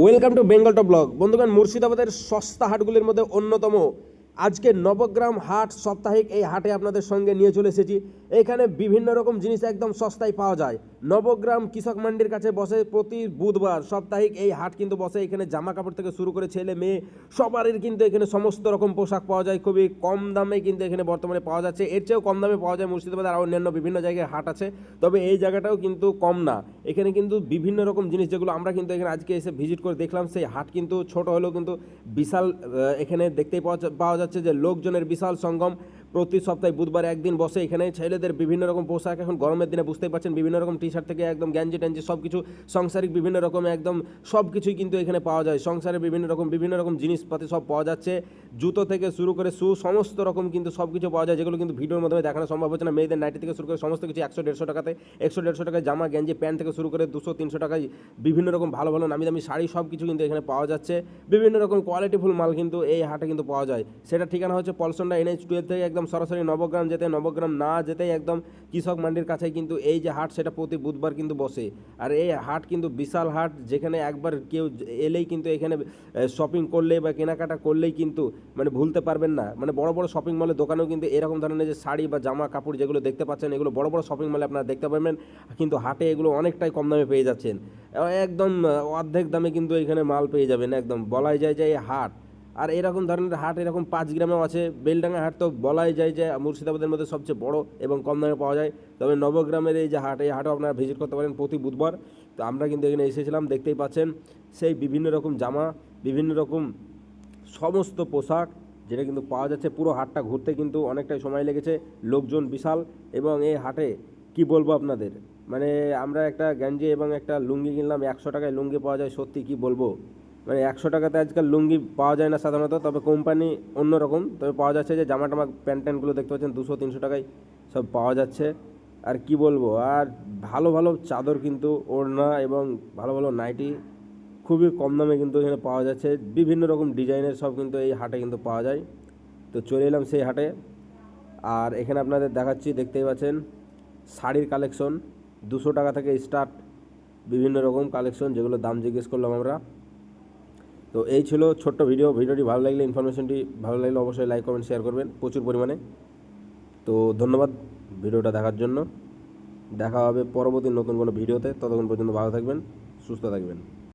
Welcome to Bengal top blog. বন্ধুগণ, মুর্শিদাবাদের সস্তা হাটগুলির মধ্যে অন্যতম। আজকে নবগ্রাম হাট সাপ্তাহিক এই হাটে আপনাদের সঙ্গে নিয়ে চলে এসেছি। এখানে বিভিন্ন রকম জিনিস একদম সস্তায় পাওয়া যায়। নবগ্রাম কৃষক মান্ডির কাছে বসে প্রতি বুধবার সাপ্তাহিক এই হাট কিন্তু বসে। এখানে জামা কাপড় থেকে শুরু করে ছেলে, মেয়ে সবারই কিন্তু এখানে সমস্ত রকম পোশাক পাওয়া যায়। খুবই কম দামে কিন্তু এখানে বর্তমানে পাওয়া যাচ্ছে। এর চেয়েও কম দামে পাওয়া যায় মুর্শিদাবাদের আর অন্যান্য বিভিন্ন জায়গায় হাট আছে। তবে এই জায়গাটাও কিন্তু কম না। এখানে কিন্তু বিভিন্ন রকম জিনিস যেগুলো আমরা কিন্তু এখানে আজকে এসে ভিজিট করে দেখলাম, সেই হাট কিন্তু ছোট হলেও কিন্তু বিশাল এখানে দেখতেই পাওয়া পাওয়া যাচ্ছে যে লোকজনের বিশাল সঙ্গম। প্রতি সপ্তাহে বুধবার একদিন বসে এখানে। ছেলেদের বিভিন্ন রকম পোশাক এখন গরমের দিনে বুঝতেই পারছেন, বিভিন্ন রকম টি শার্ট থেকে একদম গ্যাঞ্জি ট্যাঞ্জি সব কিছু সংসারিক বিভিন্ন রকম একদম সব কিছুই কিন্তু এখানে পাওয়া যায়। সংসারে বিভিন্ন রকম বিভিন্ন রকম জিনিসপাতি সব পাওয়া যাচ্ছে। জুতো থেকে শুরু করে শু, সমস্ত রকম কিন্তু সব কিছু পাওয়া যায়, যেগুলো কিন্তু ভিডিওর মাধ্যমে দেখানো সম্ভব হচ্ছে না। মেয়েদের নাইটি থেকে শুরু করে সমস্ত কিছু একশো, দেড়শো টাকাতে, একশো, দেড়শো টাকায় জামা, গেঞ্জি, প্যান্ট থেকে শুরু করে দুশো, তিনশো টাকায় বিভিন্ন রকম ভালো ভালো নামি দামি শাড়ি সব কিছু কিন্তু এখানে পাওয়া যাচ্ছে। বিভিন্ন রকম কোয়ালিটিফুল মাল কিন্তু এই হাটে কিন্তু পাওয়া যায়। সেটা ঠিকানা হচ্ছে পলসন্ডা এনএইচ টুয়েলভ থেকে একদম সরাসরি নবগ্রাম যেতে, নবগ্রাম না যেতেই একদম কৃষক মান্ডির কাছে কিন্তু এই যে হাট, সেটা প্রতি বুধবার কিন্তু বসে। আর এই হাট কিন্তু বিশাল হাট, যেখানে একবার কেউ এলেই কিন্তু এখানে শপিং করলে বা কেনাকাটা করলেই কিন্তু মানে ভুলতে পারবেন না। মানে বড় বড় শপিং মলের দোকানেও কিন্তু এরকম ধরনের যে শাড়ি বা জামা কাপড় যেগুলো দেখতে পাচ্ছেন, এগুলো বড় বড় শপিং মলে আপনারা দেখতে পাবেন কিন্তু হাটে এগুলো অনেকটাই কম দামে পেয়ে যাচ্ছেন। একদম অর্ধেক দামে কিন্তু এখানে মাল পেয়ে যাবেন, একদম। বলাই যায় যে হাট। আর এরকম ধরনের হাট এরকম পাঁচ গ্রামেও আছে। বেলডাঙ্গা হাট তো বলাই যায় যে মুর্শিদাবাদের মধ্যে সবচেয়ে বড় এবং কম দামে পাওয়া যায়। তবে নবগ্রামের এই যে হাট, এই হাটও আপনারা ভিজিট করতে পারেন প্রতি বুধবার। তো আমরা কিন্তু এখানে এসেছিলাম, দেখতেই পাচ্ছেন। সেই বিভিন্ন রকম জামা, বিভিন্ন রকম সমস্ত পোশাক, যেটা কিন্তু পাওয়া যাচ্ছে। পুরো হাটটা ঘুরতে কিন্তু অনেকটাই সময় লেগেছে। লোকজন বিশাল এবং এই হাটে কি বলব আপনাদের? মানে আমরা একটা গেঞ্জি এবং একটা লুঙ্গি কিনলাম, একশো টাকায় লুঙ্গি পাওয়া যায়, সত্যি কি বলব? মানে একশো টাকাতে আজকাল লুঙ্গি পাওয়া যায় না সাধারণত, তবে কোম্পানি অন্যরকম। তবে পাওয়া যাচ্ছে যে জামা টামা প্যান্ট ট্যান্টগুলো দেখতে পাচ্ছেন দুশো, তিনশো টাকায় সব পাওয়া যাচ্ছে। আর কি বলব, আর ভালো ভালো চাদর কিন্তু ওড়না এবং ভালো ভালো নাইটি খুবই কম দামে কিন্তু এখানে পাওয়া যাচ্ছে। বিভিন্ন রকম ডিজাইনের সব কিন্তু এই হাটে কিন্তু পাওয়া যায়। তো চলে এলাম সেই হাটে। আর এখানে আপনাদের দেখাচ্ছি, দেখতেই পাচ্ছেন, শাড়ির কালেকশন। দুশো টাকা থেকে স্টার্ট বিভিন্ন রকম কালেকশন যেগুলো দাম জিজ্ঞেস করলাম আমরা। তো এই ছিল ছোট্ট ভিডিও ভিডিওটি ভালো লাগলে ইনফরমেশনটি ভালো লাগলে অবশ্যই লাইক কমেন্ট শেয়ার করবেন প্রচুর পরিমাণে। তো ধন্যবাদ ভিডিওটা দেখার জন্য। দেখা হবে পরবর্তী নতুন কোনো ভিডিওতে ততক্ষণ পর্যন্ত ভালো থাকবেন, সুস্থ থাকবেন।